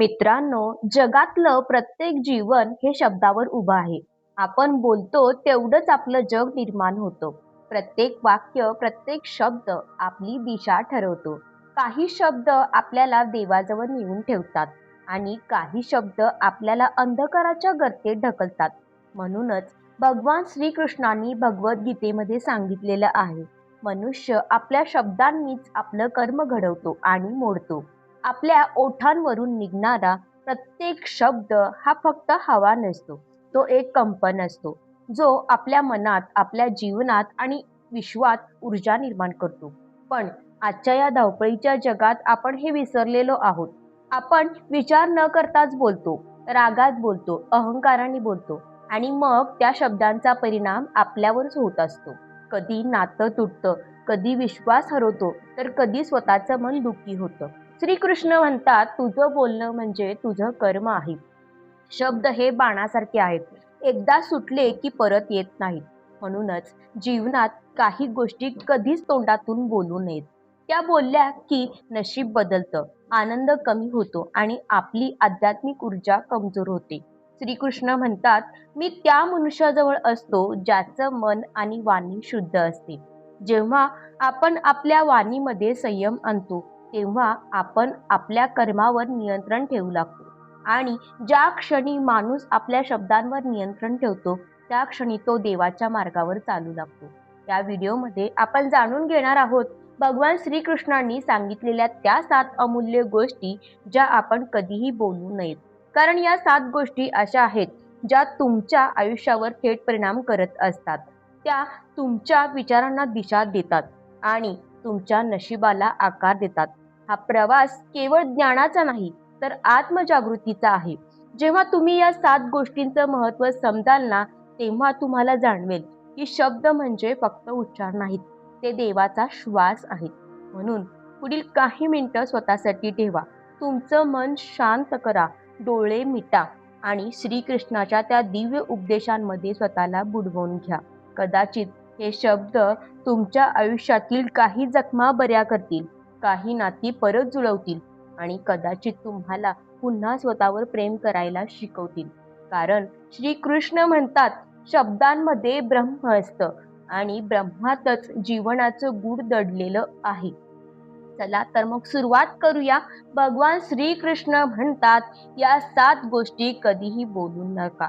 मित्रांनो जगातलं प्रत्येक जीवन हे शब्दावर उभं आहे. आपण बोलतो तेवढंच आपलं जग निर्माण होतं. प्रत्येक वाक्य प्रत्येक शब्द आपली दिशा ठरवतो. काही शब्द आपल्याला देवाजवळ नेऊन ठेवतात आणि काही शब्द आपल्याला अंधकाराच्या गर्तेत ढकलतात. म्हणूनच भगवान श्रीकृष्णांनी भगवद्गीतेमध्ये सांगितलेलं आहे मनुष्य आपल्या शब्दांनीच आपलं कर्म घडवतो आणि मोडतो. आपल्या ओठांवरून निघणारा प्रत्येक शब्द हा फक्त हवा नसतो. तो एक कंपन असतो जो आपल्या मनात आपल्या जीवनात आणि विश्वात ऊर्जा निर्माण करतो. पण आजच्या या धावपळीच्या जगात आपण हे विसरलेलो आहोत. आपण विचार न करताच बोलतो रागात बोलतो अहंकाराने बोलतो आणि मग त्या शब्दांचा परिणाम आपल्यावरच होत असतो. कधी नातं तुटतं कधी विश्वास हरवतो तर कधी स्वतःचं मन दुःखी होतं. श्रीकृष्ण म्हणतात तुझं बोलणं म्हणजे तुझं कर्म आहे. शब्द हे बाणासारखे आहेत. एकदा सुटले की परत येत नाहीत. म्हणूनच जीवनात काही गोष्टी कधीच तोंडातून बोलू नयेत. त्या बोलल्या की नशीब बदलतं आनंद कमी होतो आणि आपली आध्यात्मिक ऊर्जा कमजोर होते. श्रीकृष्ण म्हणतात मी त्या मनुष्याजवळ असतो ज्याचं मन आणि वाणी शुद्ध असते. जेव्हा आपण आपल्या वाणीमध्ये संयम आणतो तेव्हा आपण आपल्या कर्मावर नियंत्रण ठेवू लागतो. आणि ज्या क्षणी माणूस आपल्या शब्दांवर नियंत्रण ठेवतो त्या क्षणी तो देवाच्या मार्गावर चालू लागतो. या व्हिडिओमध्ये आपण जाणून घेणार आहोत भगवान श्रीकृष्णांनी सांगितलेल्या त्या सात अमूल्य गोष्टी ज्या आपण कधीही बोलू नयेत. कारण या सात गोष्टी अशा आहेत ज्या तुमच्या आयुष्यावर थेट परिणाम करत असतात. त्या तुमच्या विचारांना दिशा देतात आणि तुमच्या नशिबाला आकार देतात. हा प्रवास केवळ ज्ञानाचा नाही तर आत्मजागृतीचा आहे. जेव्हा तुम्ही या सात गोष्टींचं महत्त्व समजाल ना तेव्हा तुम्हाला जाणवेल की शब्द म्हणजे फक्त उच्चार नाहीत ते देवाचा श्वास आहेत. म्हणून पुढील काही मिनटं स्वतःसाठी ठेवा. तुमचं मन शांत करा डोळे मिटा आणि श्रीकृष्णाच्या त्या दिव्य उपदेशांमध्ये स्वतःला बुडवून घ्या. कदाचित हे शब्द तुमच्या आयुष्यातील काही जखमा बऱ्या करतील. काही नाती परत जुळवतील आणि कदाचित तुम्हाला पुन्हा स्वतःवर प्रेम करायला शिकवतील. कारण श्रीकृष्ण म्हणतात शब्दांमध्ये ब्रह्म असतं आणि ब्रह्मातच जीवनाचं गुढ दडलेलं आहे. चला तर मग सुरुवात करूया. भगवान श्रीकृष्ण म्हणतात या सात गोष्टी कधीही बोलू नका.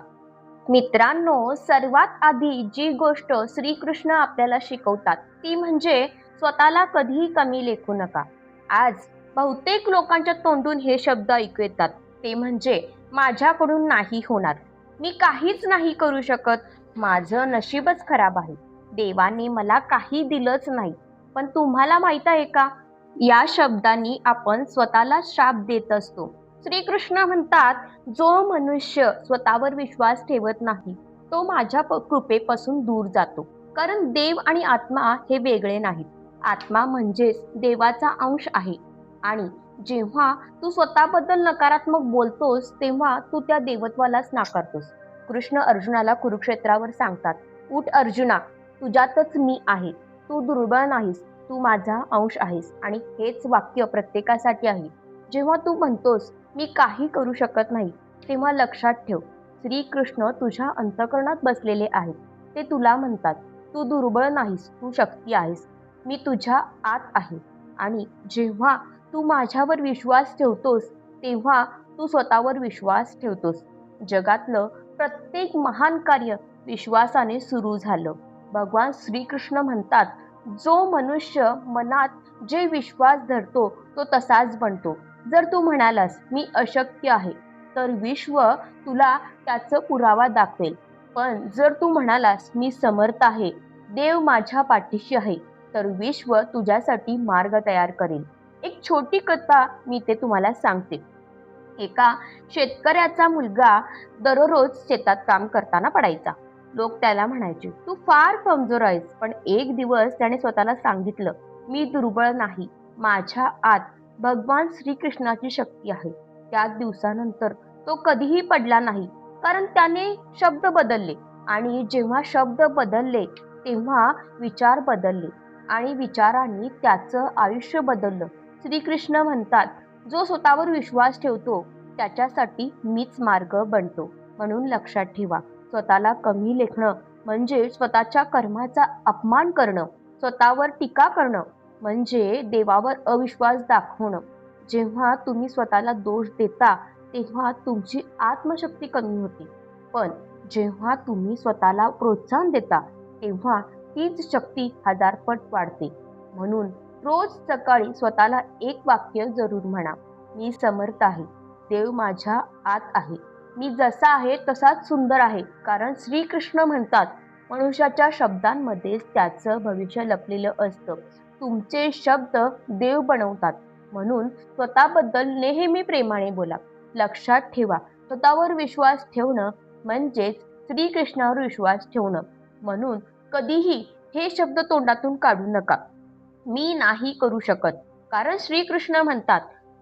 मित्रांनो सर्वात आधी जी गोष्ट श्रीकृष्ण आपल्याला शिकवतात ती म्हणजे स्वतःला कधीही कमी लेखू नका. आज बहुतेक लोकांच्या तोंडून हे शब्द ऐकू येतात. ते म्हणजे माझ्याकडून नाही होणार. मी काहीच नाही करू शकत. माझं नशीबच खराब आहे. देवाने मला काही दिलंच नाही. पण तुम्हाला माहीत आहे का? या शब्दांनी आपण स्वतःला शाप देत असतो. श्रीकृष्ण म्हणतात जो मनुष्य स्वतःवर विश्वास ठेवत नाही तो माझ्या कृपेपासून दूर जातो. कारण देव आणि आत्मा हे वेगळे नाहीत. आत्मा म्हणजेच देवाचा अंश आहे. आणि जेव्हा तू स्वतःबद्दल नकारात्मक बोलतोस तेव्हा तू त्या देवत्वालाच नाकारतोस. कृष्ण अर्जुनाला कुरुक्षेत्रावर सांगतात उठ अर्जुना तुझ्यातच मी आहे. तू दुर्बळ नाहीस. तू माझा अंश आहेस. आणि हेच वाक्य प्रत्येकासाठी आहे. जेव्हा तू म्हणतोस मी काही करू शकत नाही तेव्हा लक्षात ठेव. श्रीकृष्ण तुझ्या अंतकरणात बसलेले आहेत. ते तुला म्हणतात तू दुर्बळ नाहीस. तू शक्ती आहेस. मी तुझ्या आत आहे. आणि जेव्हा तू माझ्यावर विश्वास ठेवतोस तेव्हा तू स्वतःवर विश्वास ठेवतोस. जगातलं प्रत्येक महान कार्य विश्वासाने सुरू झालं. भगवान श्रीकृष्ण म्हणतात जो मनुष्य मनात जे विश्वास धरतो तो तसाच बनतो. जर तू म्हणालास मी अशक्य आहे तर विश्व तुला त्याचं पुरावा दाखवेल. पण जर तू म्हणालास मी समर्थ आहे देव माझ्या पाठीशी आहे तर विश्व तुझ्यासाठी मार्ग तयार करेल. एक छोटी कथा मी ते तुम्हाला सांगते. एका शेतकऱ्याचा मुलगा दररोज शेतात काम करताना पडायचा. लोक त्याला म्हणायचे तू फार कमजोर आहेस पण एक दिवस त्याने स्वतःला सांगितलं मी दुर्बळ नाही. माझ्या आत भगवान श्रीकृष्णाची शक्ती आहे. त्याच दिवसानंतर तो कधीही पडला नाही. कारण त्याने शब्द बदलले. आणि जेव्हा शब्द बदलले तेव्हा विचार बदलले. आणि विचारांनी त्याचं आयुष्य बदललं. श्रीकृष्ण म्हणतात जो स्वतःवर विश्वास ठेवतो त्याच्यासाठी मीच मार्ग बनतो. म्हणून लक्षात ठेवा स्वतःला कमी लेखणं म्हणजे स्वतःच्या कर्माचा अपमान करणं स्वतःवर टीका करणं म्हणजे देवावर अविश्वास दाखवणं. जेव्हा तुम्ही स्वतःला दोष देता तेव्हा तुमची आत्मशक्ती कमी होते. पण जेव्हा तुम्ही स्वतःला प्रोत्साहन देता तेव्हा तीच शक्ती हजारपट वाढते. म्हणून रोज सकाळी स्वतःला एक वाक्य जरूर म्हणा. मी समर्थ आहे. देव माझ्या आत आहे. मी जसा आहे तसाच सुंदर आहे. कारण श्रीकृष्ण म्हणतात मनुष्याच्या शब्दांमध्येच त्याचं भविष्य लपलेलं असतं. तुमचे शब्द देव बनवतात. म्हणून स्वतःबद्दल नेहमी प्रेमाने बोला. लक्षात ठेवा स्वतःवर विश्वास ठेवणं म्हणजेच श्रीकृष्णावर विश्वास ठेवणं. म्हणून कधीही हे शब्द तोंडातून काढू नका. मी नाही करू शकत. कारण श्रीकृष्ण म्हणतात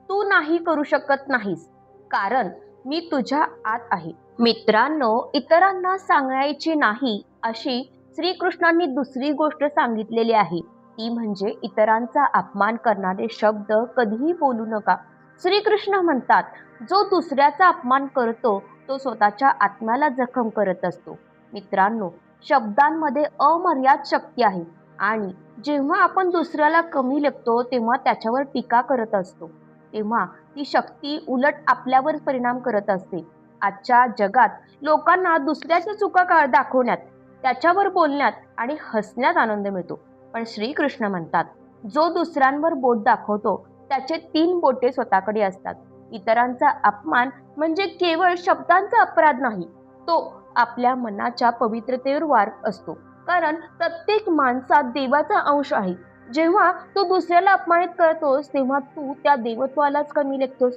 तू नाही करू शकत नाहीस. कारण मी तुझ्या आत आहे. मित्रांनो इतरांना सांगायची नाही अशी श्रीकृष्णांनी दुसरी गोष्ट सांगितलेली आहे. ती म्हणजे इतरांचा अपमान करणारे शब्द कधीही बोलू नका. श्रीकृष्ण म्हणतात जो दुसऱ्याचा अपमान करतो तो स्वतःच्या आत्म्याला जखम करत असतो. मित्रांनो शब्दांमध्ये अमर्याद शक्ती आहे. आणि जेव्हा आपण दुसऱ्याला कमी लेखतो तेव्हा त्याच्यावर टीका करत असतो. तेव्हा ती शक्ती उलट आपल्यावर परिणाम करत असते. आजच्या जगात लोकांना दुसऱ्याच्या चुका का दाखवण्यात त्याच्यावर बोलण्यात आणि हसण्यात आनंद मिळतो. पण श्रीकृष्ण म्हणतात जो दुसऱ्यांवर बोट दाखवतो त्याचे तीन बोटे स्वतःकडे असतात. इतरांचा अपमान म्हणजे केवळ शब्दांचा अपराध नाही तो आपल्या मनाच्या पवित्रतेवर वार असतो. कारण प्रत्येक माणसात देवाचा अंश आहे. जेव्हा तू दुसऱ्याला अपमानित करतोस तेव्हा तू त्या देवत्वालाच कमी लेखतोस.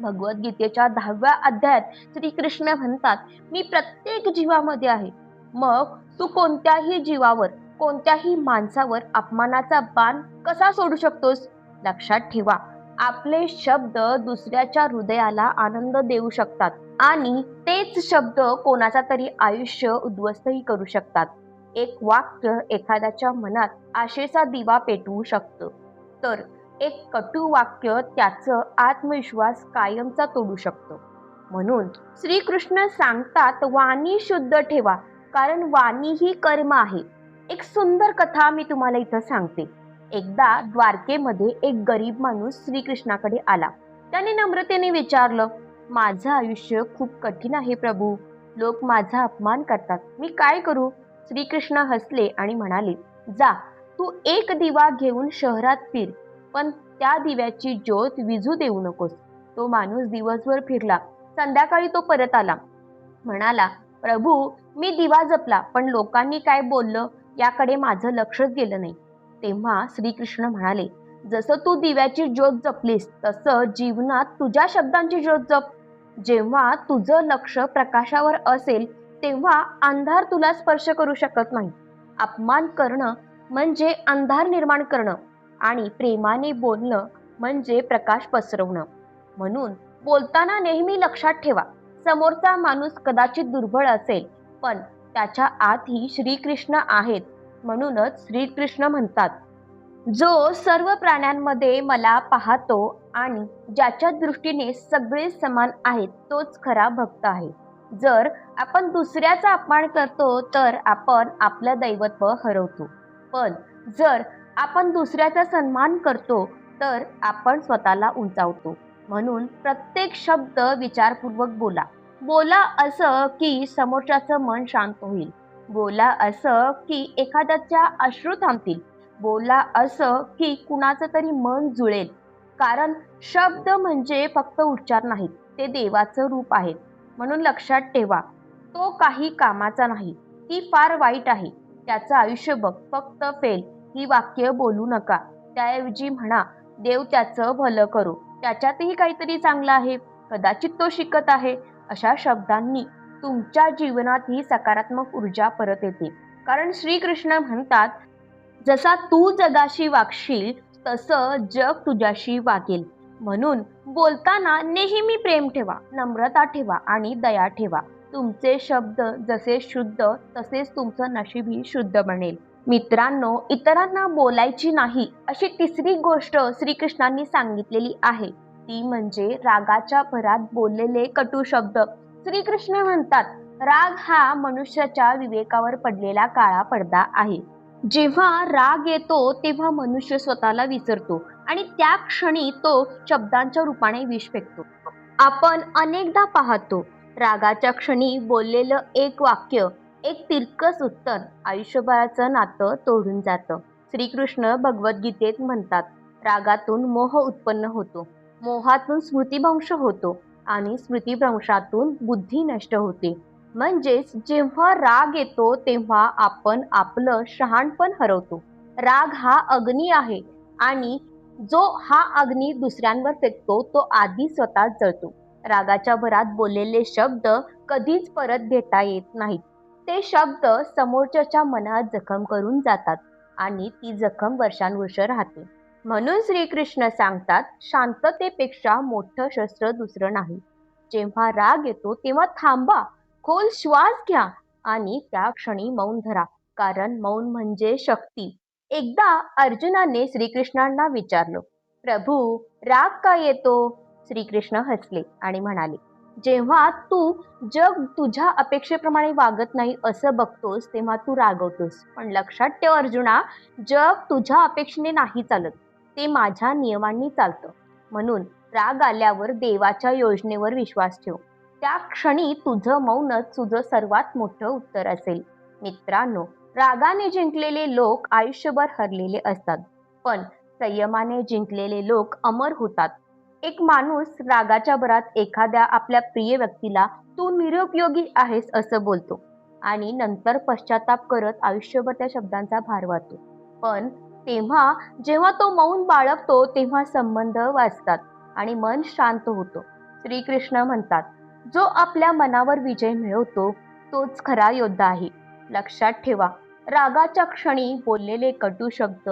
भगवद्गीतेच्या दहाव्या अध्यायात श्रीकृष्ण म्हणतात मी प्रत्येक जीवामध्ये आहे. मग तू कोणत्याही जीवावर कोणत्याही माणसावर अपमानाचा बाण कसा सोडू शकतोस? लक्षात ठेवा आपले शब्द दुसऱ्याच्या हृदयाला आनंद देऊ शकतात. आणि तेच शब्द कोणाचा तरी आयुष्य उद्ध्वस्तही करू शकतात. एक वाक्य एखाद्याच्या मनात आशेचा दिवा पेटवू शकतं. तर एक कटू वाक्य त्याचं आत्मविश्वास कायमचा तोडू शकतो. म्हणून श्रीकृष्ण सांगतात वाणी शुद्ध ठेवा कारण वाणी ही कर्म आहे. एक सुंदर कथा मी तुम्हाला इथं सांगते. एकदा द्वारकेमध्ये एक गरीब माणूस श्रीकृष्णाकडे आला. त्याने नम्रतेने विचारलं माझं आयुष्य खूप कठीण आहे प्रभू. लोक माझा अपमान करतात. मी काय करू? श्रीकृष्ण हसले आणि म्हणाले जा तू एक दिवा घेऊन शहरात फिर पण त्या दिव्याची ज्योत विजू देऊ नकोस. तो माणूस दिवसभर फिरला. संध्याकाळी तो परत आला. म्हणाला प्रभू मी दिवा जपला पण लोकांनी काय बोललं? याकडे माझं लक्षच गेलं नाही. तेव्हा श्रीकृष्ण म्हणाले जसं तू दिव्याची ज्योत जपलीस तसं जीवनात तुझ्या शब्दांची ज्योत जप. जेव्हा तुझं लक्ष प्रकाशावर असेल तेव्हा अंधार तुला स्पर्श करू शकत नाही. अपमान करणं म्हणजे अंधार निर्माण करणं आणि प्रेमाने बोलणं म्हणजे प्रकाश पसरवणं. म्हणून बोलताना नेहमी लक्षात ठेवा समोरचा माणूस कदाचित दुर्बळ असेल पण त्याच्या आतही श्रीकृष्ण आहेत म्हणूनच श्रीकृष्ण म्हणतात. जो सर्व प्राण्यांमध्ये मला पाहतो आणि ज्याच्या दृष्टीने सगळे समान आहेत तोच खरा भक्त आहे. जर आपण दुसऱ्याचा अपमान करतो तर आपण आपलं दैवत्व हरवतो. पण जर आपण दुसऱ्याचा सन्मान करतो तर आपण स्वतःला उंचावतो. म्हणून प्रत्येक शब्द विचारपूर्वक बोला. बोला असं की समोरच्याचं मन शांत होईल. बोला असं की एखाद्याच्या अश्रू थांबतील. बोला असं की कुणाचं तरी मन जुळेल. कारण शब्द म्हणजे फक्त उच्चार नाहीत ते देवाचं रूप आहेत म्हणून लक्षात ठेवा तो काही कामाचा नाही ती फार वाईट आहे. त्याचं आयुष्य बघ फक्त फेल ही वाक्य बोलू नका. त्याऐवजी म्हणा देव त्याचं भलं करू. त्याच्यातही काहीतरी चांगलं आहे कदाचित तो शिकत आहे अशा शब्दांनी तुमच्या जीवनात ही सकारात्मक ऊर्जा परत येते. कारण श्रीकृष्ण म्हणतात जसा तू जगाशी वागशील तसं जग तुझ्याशी वागेल. म्हणून बोलताना नेहमी प्रेम ठेवा नम्रता ठेवा आणि दया ठेवा. तुमचे शब्द जसे शुद्ध तसेच तुमचं नशीबही शुद्ध बनेल. मित्रांनो इतरांना बोलायची नाही अशी तिसरी गोष्ट श्रीकृष्णांनी सांगितलेली आहे. ती म्हणजे रागाच्या भरात बोललेले कटू शब्द. श्रीकृष्ण म्हणतात राग हा मनुष्याच्या विवेकावर पडलेला काळा पडदा आहे. जेव्हा राग येतो तेव्हा मनुष्य स्वतःला विसरतो आणि त्या क्षणी तो शब्दांच्या रूपाने विष फेकतो. आपण अनेकदा पाहतो रागाच्या क्षणी बोललेलं एक वाक्य एक तिरकस उत्तर आयुष्यभराचं नातं तोडून जातं. श्रीकृष्ण भगवद्गीतेत म्हणतात रागातून मोह उत्पन्न होतो. मोहातून स्मृतिभ्रंश होतो आणि स्मृतिभ्रंशातून बुद्धी नष्ट होते. म्हणजेच जेव्हा राग येतो तेव्हा आपण आपलं शहाणपण हरवतो. राग हा अग्नी आहे आणि जो हा अग्नी दुसऱ्यांवर फेकतो तो आधी स्वतः जळतो. रागाच्या भरात बोललेले शब्द कधीच परत घेता येत नाहीत. ते शब्द समोरच्याच्या मनात जखम करून जातात आणि ती जखम वर्षानुवर्ष राहते. म्हणून श्रीकृष्ण सांगतात शांततेपेक्षा मोठं शस्त्र दुसरं नाही. जेव्हा राग येतो तेव्हा थांबा. खोल श्वास घ्या आणि त्या क्षणी मौन धरा. कारण मौन म्हणजे शक्ती. एकदा अर्जुनाने श्रीकृष्णांना विचारलं प्रभू राग का येतो? श्रीकृष्ण हसले आणि म्हणाले जेव्हा तू जग तुझ्या अपेक्षेप्रमाणे वागत नाही असं बघतोस तेव्हा तू रागवतोस. पण लक्षात ठेव अर्जुना जग तुझ्या अपेक्षेने नाही चालत. ते माझ्या नियमांनी चालतं. म्हणून राग आल्यावर देवाच्या योजनेवर विश्वास ठेव. त्या क्षणी तुझं मौनच तुझं सर्वात मोठं उत्तर असेल. मित्रांनो रागाने जिंकलेले लोक आयुष्यभर हरलेले असतात पण संयमाने जिंकलेले लोक अमर होतात. एक माणूस रागाच्या भरात एखाद्या आपल्या प्रिय व्यक्तीला तू निरुपयोगी आहेस असं बोलतो आणि नंतर पश्चाताप करत आयुष्यभर त्या शब्दांचा भार वाहतो पण तेव्हा जेव्हा तो मौन बाळगतो तेव्हा संबंध वाचतात आणि मन शांत होतो. श्रीकृष्ण म्हणतात जो आपल्या मनावर विजय मिळवतो तोच खरा योद्धा आहे. लक्षात ठेवा रागाच्या क्षणी बोललेले कटू शब्द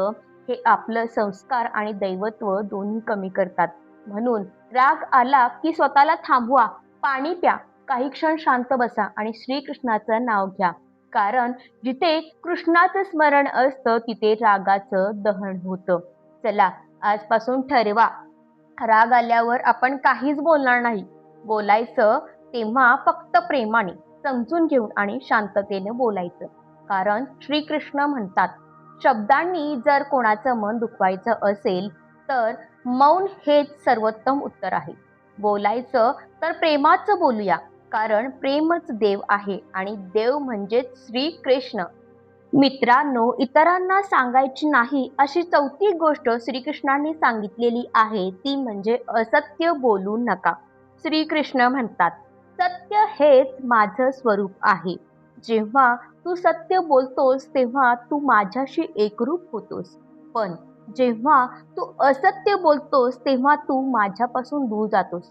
हे आपलं संस्कार आणि दैवत्व दोन्ही कमी करतात. म्हणून राग आला की स्वतःला थांबवा पाणी प्या काही क्षण शांत बसा आणि श्रीकृष्णाचं नाव घ्या. कारण जिथे कृष्णाचं स्मरण असतं तिथे रागाचं दहन होतं. चला आजपासून ठरवा. राग आल्यावर आपण काहीच बोलणार नाही. बोलायचं तेव्हा फक्त प्रेमाने समजून घेऊन आणि शांततेने बोलायचं. कारण श्रीकृष्ण म्हणतात शब्दांनी जर कोणाचं मन दुखवायचं असेल तर मौन हेच सर्वोत्तम उत्तर आहे. बोलायचं तर प्रेमाचं बोलूया कारण प्रेमच देव आहे आणि देव म्हणजेच श्रीकृष्ण. मित्रांनो इतरांना सांगायची नाही अशी चौथी गोष्ट श्रीकृष्णांनी सांगितलेली आहे ती म्हणजे असत्य बोलू नका. श्रीकृष्ण म्हणतात सत्य हेच माझं स्वरूप आहे. जेव्हा तू सत्य बोलतोस तेव्हा तू माझ्याशी एकरूप होतोस. पण जेव्हा तू असत्य बोलतोस तेव्हा तू माझ्यापासून दूर जातोस.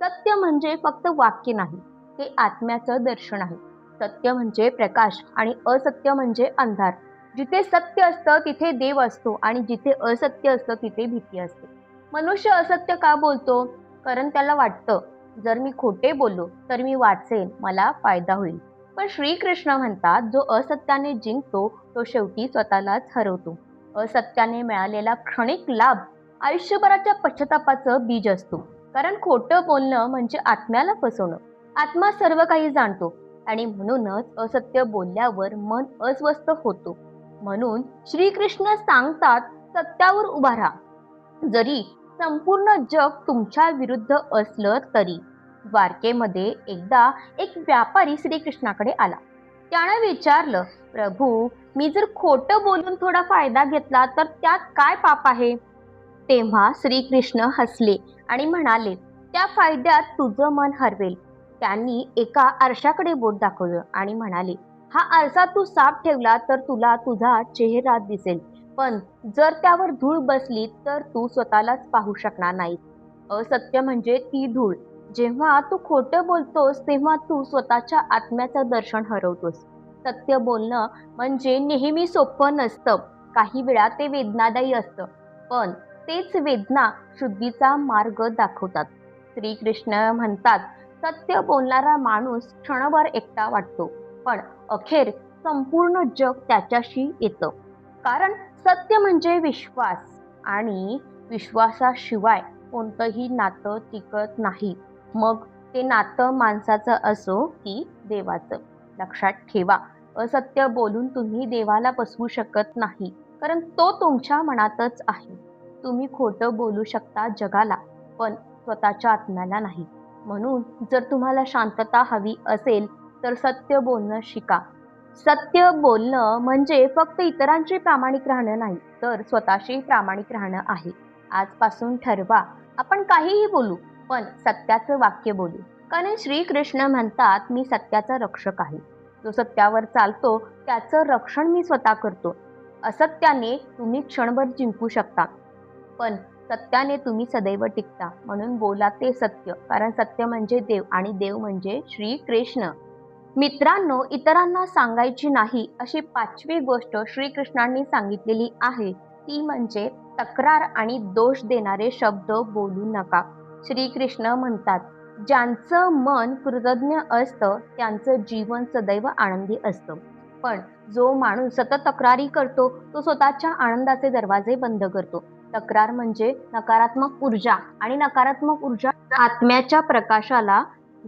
सत्य म्हणजे फक्त वाक्य नाही हे आत्म्याचं दर्शन आहे. सत्य म्हणजे प्रकाश आणि असत्य म्हणजे अंधार. जिथे सत्य असतं तिथे देव असतो आणि जिथे असत्य असतं तिथे भीती असते. मनुष्य असत्य का बोलतो? कारण त्याला वाटतं जर मी खोटे बोललो तर मी वाचेन मला फायदा होईल. पण श्रीकृष्ण म्हणतात जो असत्याने जिंकतो तो शेवटी स्वतःलाच हरवतो. असत्याने मिळालेला क्षणिक लाभ आयुष्यभराच्या पश्चातापाचं बीज असतो. कारण खोटं बोलणं म्हणजे आत्म्याला फसवणं. आत्मा सर्व काही जाणतो आणि म्हणूनच असत्य बोलल्यावर मन अस्वस्थ होतो. म्हणून श्रीकृष्ण सांगतात सत्यावर उभा राहा. जरी संपूर्ण जग तुमच्या विरुद्ध असलं तरी. द्वारकेमध्ये एकदा एक व्यापारी श्रीकृष्णाकडे आला. त्यानं विचारलं प्रभू मी जर खोटं बोलून थोडा फायदा घेतला तर त्यात काय पाप आहे? तेव्हा श्रीकृष्ण हसले आणि म्हणाले त्या फायद्यात तुझं मन हरवेल. त्यांनी एका आरशाकडे बोट दाखवलं आणि म्हणाले हा आरसा तू साफ ठेवला तर तुला तुझा चेहरा दिसेल. पण जर त्यावर धूळ बसली तर तू स्वतःलाच पाहू शकणार नाही असत्य म्हणजे ती धूळ. जेव्हा तू खोटं बोलतोस तेव्हा तू स्वतःच्या आत्म्याचं दर्शन हरवतोस. सत्य बोलणं म्हणजे नेहमी सोपं नसतं. काही वेळा ते वेदनादायी असतं. पण तेच वेदना शुद्धीचा मार्ग दाखवतात. श्रीकृष्ण म्हणतात सत्य बोलणारा माणूस क्षणभर एकटा वाटतो. पण अखेर संपूर्ण जग त्याच्याशी येतं. कारण सत्य म्हणजे विश्वास आणि विश्वासाशिवाय कोणतंही नातं टिकत नाही. मग ते नातं माणसाचं असो की देवाचं. लक्षात ठेवा असत्य बोलून तुम्ही देवाला बसवू शकत नाही कारण तो तुमच्या मनातच आहे. तुम्ही खोटं बोलू शकता जगाला पण स्वतःच्या आत्म्याला नाही. म्हणून जर तुम्हाला शांतता हवी असेल तर सत्य बोलणं शिका. सत्य बोलणं म्हणजे फक्त इतरांशी प्रामाणिक राहणं नाही तर स्वतःशी प्रामाणिक राहणं आहे. आजपासून ठरवा आपण काहीही बोलू पण सत्याचं वाक्य बोलू. कारण श्रीकृष्ण म्हणतात मी सत्याचा रक्षक आहे. जो सत्यावर चालतो त्याचं रक्षण मी स्वतः करतो. असत्याने तुम्ही क्षणभर जिंकू शकता. पण सत्याने तुम्ही सदैव टिकता. म्हणून बोला ते सत्य कारण सत्य म्हणजे देव आणि देव म्हणजे श्रीकृष्ण. मित्रांनो इतरांना सांगायची नाही अशी पाचवी गोष्ट श्रीकृष्णांनी सांगितलेली आहे. ती म्हणजे तक्रार आणि दोष देणारे शब्द बोलू नका. श्रीकृष्ण म्हणतात ज्यांचं मन कृतज्ञ असतं त्यांचं जीवन सदैव आनंदी असतं. पण जो माणूस सतत तक्रारी करतो तो स्वतःच्या आनंदाचे दरवाजे बंद करतो. तक्रार म्हणजे नकारात्मक ऊर्जा आणि नकारात्मक ऊर्जा आत्म्याच्या प्रकाशाला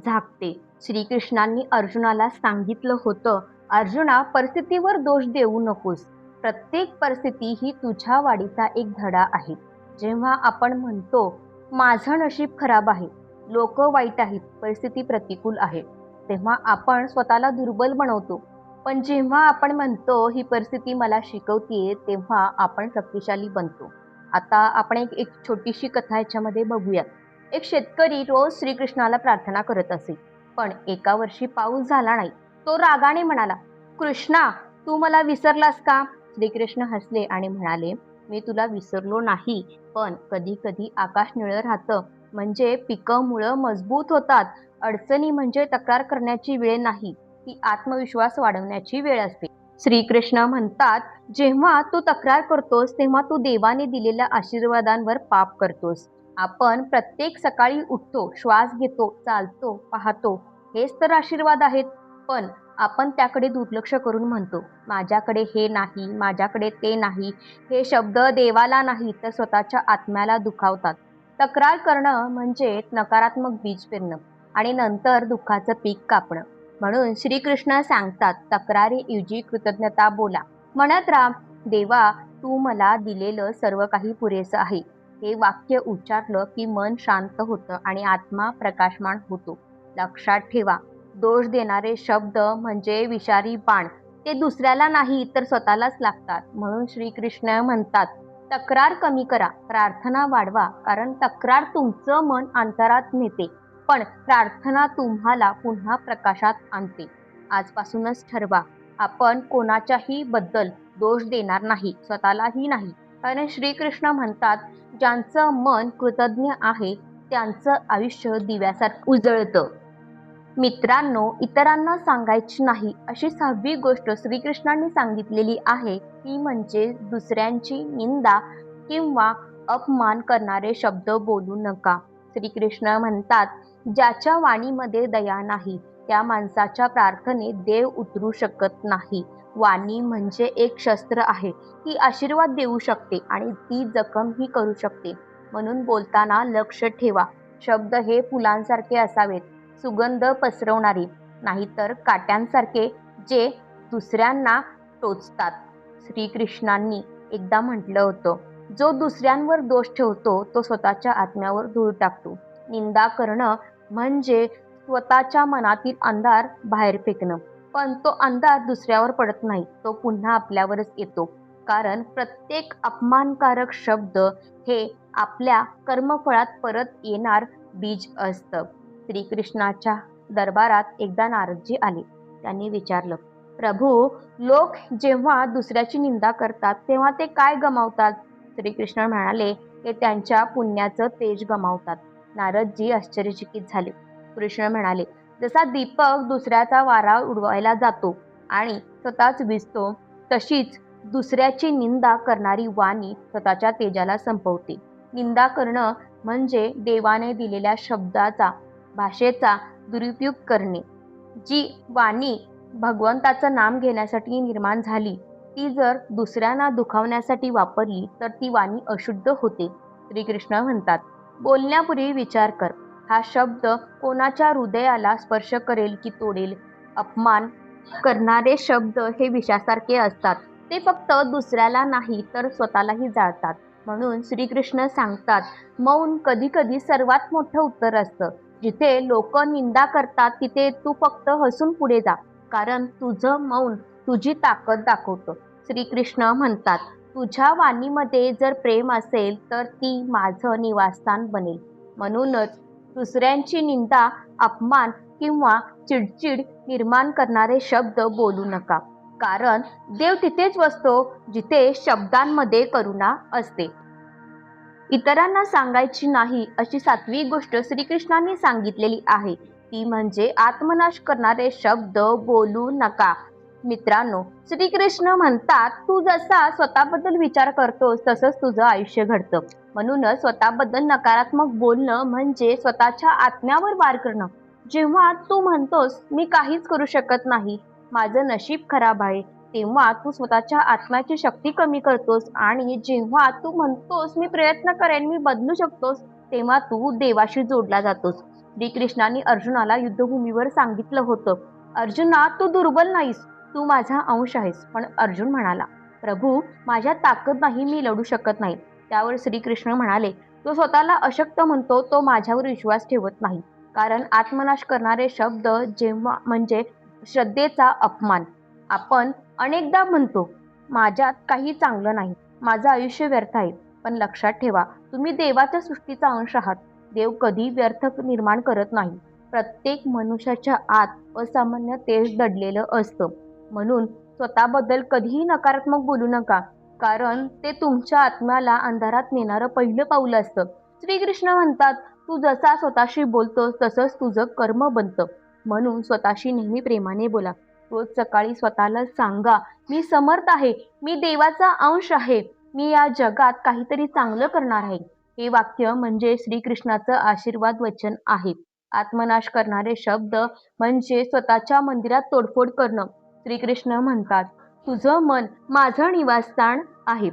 झाकते. श्रीकृष्णांनी अर्जुनाला सांगितलं होतं अर्जुना परिस्थितीवर दोष देऊ नकोस. प्रत्येक परिस्थिती ही तुझ्या वाढीचा एक धडा आहे. जेव्हा आपण म्हणतो माझं नशीब खराब आहे लोक वाईट आहेत परिस्थिती प्रतिकूल आहे तेव्हा आपण स्वतःला दुर्बल बनवतो. पण जेव्हा आपण म्हणतो ही परिस्थिती मला शिकवतीये तेव्हा आपण शक्तिशाली बनतो. आता आपण एक एक छोटीशी कथा याच्यामध्ये बघूयात. एक शेतकरी रोज श्रीकृष्णाला प्रार्थना करत असे. पण एका वर्षी पाऊस झाला नाही. तो रागाने म्हणाला कृष्णा तू मला विसरलास का? श्रीकृष्ण हसले आणि म्हणाले मी तुला विसरलो नाही पण कधी कधी आकाश निळं राहतं. म्हणजे पिकं मुळं मजबूत होतात. अडचणी म्हणजे तक्रार करण्याची वेळ नाही. ती आत्मविश्वास वाढवण्याची वेळ असते. श्रीकृष्ण म्हणतात जेव्हा तू तक्रार करतोस तेव्हा तू देवाने दिलेल्या आशीर्वादांवर पाप करतोस. आपण प्रत्येक सकाळी उठतो श्वास घेतो चालतो पाहतो हेच तर आशीर्वाद आहेत. पण आपण त्याकडे दुर्लक्ष करून म्हणतो माझ्याकडे हे नाही माझ्याकडे ते नाही हे शब्द देवाला नाही तर स्वतःच्या आत्म्याला दुखावतात. तक्रार करणं म्हणजे नकारात्मक बीज पेरणं आणि नंतर दुःखाचं पीक कापणं. म्हणून श्रीकृष्ण सांगतात तक्रारीऐवजी कृतज्ञता बोला. म्हणत राम देवा तू मला दिलेलं सर्व काही पुरेसं आहे. हे वाक्य उच्चारलं की मन शांत होतं आणि आत्मा प्रकाशमान होतो. लक्षात ठेवा दोष देणारे शब्द म्हणजे विषारी बाण. ते दुसऱ्याला नाही तर स्वतःलाच लागतात. म्हणून श्रीकृष्ण म्हणतात तक्रार कमी करा प्रार्थना वाढवा कारण तक्रार तुमचं मन अंतरात नेते पण प्रार्थना तुम्हाला पुन्हा प्रकाशात आणते. आजपासूनच ठरवा आपण कोणाच्याही बद्दल दोष देणार नाही स्वतःलाही नाही. कारण श्रीकृष्ण म्हणतात ज्यांचं मन कृतज्ञ आहे त्यांचं आयुष्य दिव्यासारखं उजळतं. मित्रांनो इतरांना सांगायची नाही अशी सहावी गोष्ट श्रीकृष्णांनी सांगितलेली आहे. ती म्हणजे दुसऱ्यांची निंदा किंवा अपमान करणारे शब्द बोलू नका. श्रीकृष्ण म्हणतात ज्याच्या वाणीमध्ये दया नाही त्या माणसाच्या प्रार्थनेत देव उतरू शकत नाही. वाणी म्हणजे एक शस्त्र आहे. ती आशीर्वाद देऊ शकते आणि ती जखमही करू शकते. म्हणून बोलताना लक्ष ठेवा. शब्द हे फुलांसारखे असावेत. सुगंध पसरवणारी नाहीतर काट्यांसारखे जे दुसऱ्यांना टोचतात. श्रीकृष्णांनी एकदा म्हटलं होतं जो दुसऱ्यांवर दोष ठेवतो तो स्वतःच्या आत्म्यावर धूळ टाकतो. निंदा करणं म्हणजे स्वतःच्या मनातील अंधार बाहेर फेकणं. पण तो अंधार दुसऱ्यावर पडत नाही तो पुन्हा आपल्यावरच येतो. कारण प्रत्येक अपमानकारक शब्द हे आपल्या कर्मफळात परत येणार बीज असतं. श्रीकृष्णाच्या दरबारात एकदा नारदजी आले. त्यांनी विचारलं प्रभू लोक जेव्हा दुसऱ्याची निंदा करतात तेव्हा ते काय गमावतात? श्रीकृष्ण म्हणाले ते त्यांच्या पुण्याचं तेज गमावतात. नारदजी आश्चर्यचकित झाले. कृष्ण म्हणाले जसा दीपक दुसऱ्याचा वारा उडवायला जातो आणि स्वतःच विजतो तशीच दुसऱ्याची निंदा करणारी वाणी स्वतःच्या तेजाला संपवते. निंदा करणं म्हणजे देवाने दिलेल्या शब्दाचा भाषेचा दुरुपयोग करणे. जी वाणी भगवंताचं नाम घेण्यासाठी निर्माण झाली ती जर दुसऱ्यांना दुखावण्यासाठी वापरली तर ती वाणी अशुद्ध होते. श्रीकृष्ण म्हणतात. बोलण्यापूर्वी विचार कर. हा शब्द कोणाच्या हृदयाला स्पर्श करेल की तोडेल? अपमान करणारे शब्द हे विषासारखे असतात. ते फक्त दुसऱ्याला नाही तर स्वतःलाही जाळतात. म्हणून श्रीकृष्ण सांगतात मौन कधी कधी सर्वात मोठं उत्तर असतं. जिथे लोक निंदा करतात तिथे तू फक्त हसून पुढे जा. कारण तुझं मौन तुझी ताकद दाखवतं. श्रीकृष्ण म्हणतात तुझ्या वाणीमध्ये जर प्रेम असेल तर ती माझं निवासस्थान बनेल. म्हणूनच दुसऱ्यांची निंदा अपमान किंवा चिडचिड निर्माण करणारे शब्द बोलू नका. कारण देव तिथेच बसतो जिथे शब्दांमध्ये करुणा असते. इतरांना सांगायची नाही अशी सातवी गोष्ट श्रीकृष्णांनी सांगितलेली आहे. ती म्हणजे आत्मनाश करणारे शब्द बोलू नका. मित्रांनो श्रीकृष्ण म्हणतात तू जसा स्वतःबद्दल विचार करतोस तसंच तुझं आयुष्य घडतं. म्हणूनच स्वतःबद्दल नकारात्मक बोलणं म्हणजे स्वतःच्या आत्म्यावर वार करणं. जेव्हा तू म्हणतोस मी काहीच करू शकत नाही माझं नशीब खराब आहे तेव्हा तू स्वतःच्या आत्म्याची शक्ती कमी करतोस आणि जेव्हा तू म्हणतोस मी प्रयत्न करेन मी बदलू शकतोस तेव्हा तू देवाशी जोडला जातोस. श्रीकृष्णाने अर्जुनाला युद्धभूमीवर सांगितलं होतं. अर्जुना तू दुर्बल नाहीस. तू माझा अंश आहेस. पण अर्जुन म्हणाला प्रभू माझ्या ताकद नाही मी लढू शकत नाही. त्यावर श्रीकृष्ण म्हणाले तो स्वतःला अशक्त म्हणतो तो माझ्यावर विश्वास ठेवत नाही. कारण आत्मनाश करणारे शब्द जेव्हा म्हणजे श्रद्धेचा अपमान. आपण अनेकदा म्हणतो माझ्यात काही चांगलं नाही माझं आयुष्य व्यर्थ आहे. पण लक्षात ठेवा तुम्ही देवाच्या सृष्टीचा अंश आहात. देव कधी व्यर्थ निर्माण करत नाही. प्रत्येक मनुष्याच्या आत असामान्य तेज दडलेलं असतं. म्हणून स्वतःबद्दल कधीही नकारात्मक बोलू नका. कारण ते तुमच्या आत्म्याला अंधारात नेणारं पहिलं पाऊल असतं. श्रीकृष्ण म्हणतात तू जसा स्वतःशी बोलतोस तसंच तुझं कर्म बनतं. म्हणून स्वतःशी नेहमी प्रेमाने बोला. रोज सकाळी स्वतःला सांगा मी समर्थ आहे मी देवाचा अंश आहे मी या जगात काहीतरी चांगलं करणार आहे. हे वाक्य म्हणजे श्रीकृष्णाचं आशीर्वाद वचन आहे. आत्मनाश करणारे शब्द म्हणजे स्वतःच्या मंदिरात तोडफोड करणं. श्रीकृष्ण म्हणतात तुझं मन माझं निवासस्थान आहे.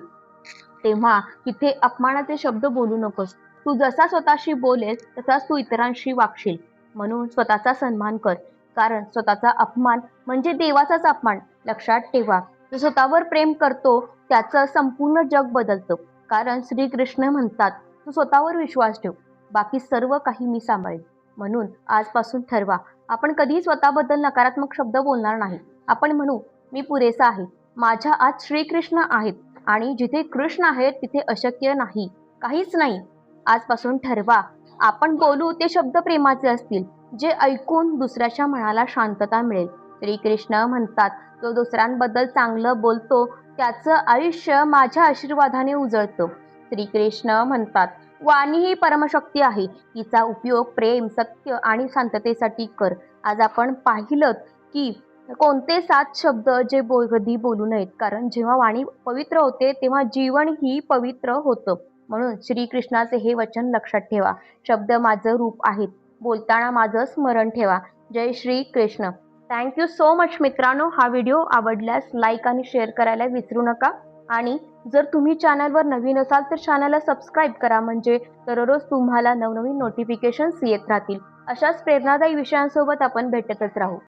तेव्हा तिथे अपमानाचे शब्द बोलू नकोस. तू जसा स्वतःशी बोलेस तसाच तू इतरांशी वागशील. म्हणून स्वतःचा सन्मान कर. कारण स्वतःचा अपमान म्हणजे देवाचाच अपमान. लक्षात ठेवा जो स्वतःवर प्रेम करतो त्याचं संपूर्ण जग बदलतं. कारण श्रीकृष्ण म्हणतात तू स्वतःवर विश्वास ठेव. बाकी सर्व काही मी सांभाळेन. म्हणून आजपासून ठरवा आपण कधीही स्वतःबद्दल नकारात्मक शब्द बोलणार नाही. आपण म्हणू मी पुरेसा आहे. माझ्या आत श्रीकृष्ण आहेत आणि जिथे कृष्ण आहेत तिथे अशक्य नाही. काहीच नाही. आजपासून ठरवा. आपण बोलू ते शब्द प्रेमाचे असतील जे ऐकून दुसऱ्याच्या मनाला शांतता मिळेल. श्रीकृष्ण म्हणतात जो दुसऱ्यांबद्दल चांगलं बोलतो त्याचं आयुष्य माझ्या आशीर्वादाने उजळतं. श्रीकृष्ण म्हणतात वाणी ही परमशक्ती आहे. तिचा उपयोग प्रेम सत्य आणि शांततेसाठी कर. आज आपण पाहिलं की कोणते सात शब्द जे बो कधी बोलू नयेत? कारण जेव्हा वाणी पवित्र होते तेव्हा जीवन ही पवित्र होतं. म्हणून श्रीकृष्णाचे हे वचन लक्षात ठेवा. शब्द माझं रूप आहेत. बोलताना माझं स्मरण ठेवा. जय Shri Krishna thank you so much मित्रांनो. हा व्हिडिओ आवडल्यास लाईक आणि शेअर करायला विसरू नका. आणि जर तुम्ही चॅनलवर नवीन असाल तर चॅनलला सबस्क्राईब करा. म्हणजे दररोज तुम्हाला नवनवीन नोटिफिकेशन्स येत राहतील. अशाच प्रेरणादायी विषयांसोबत आपण भेटतच राहू.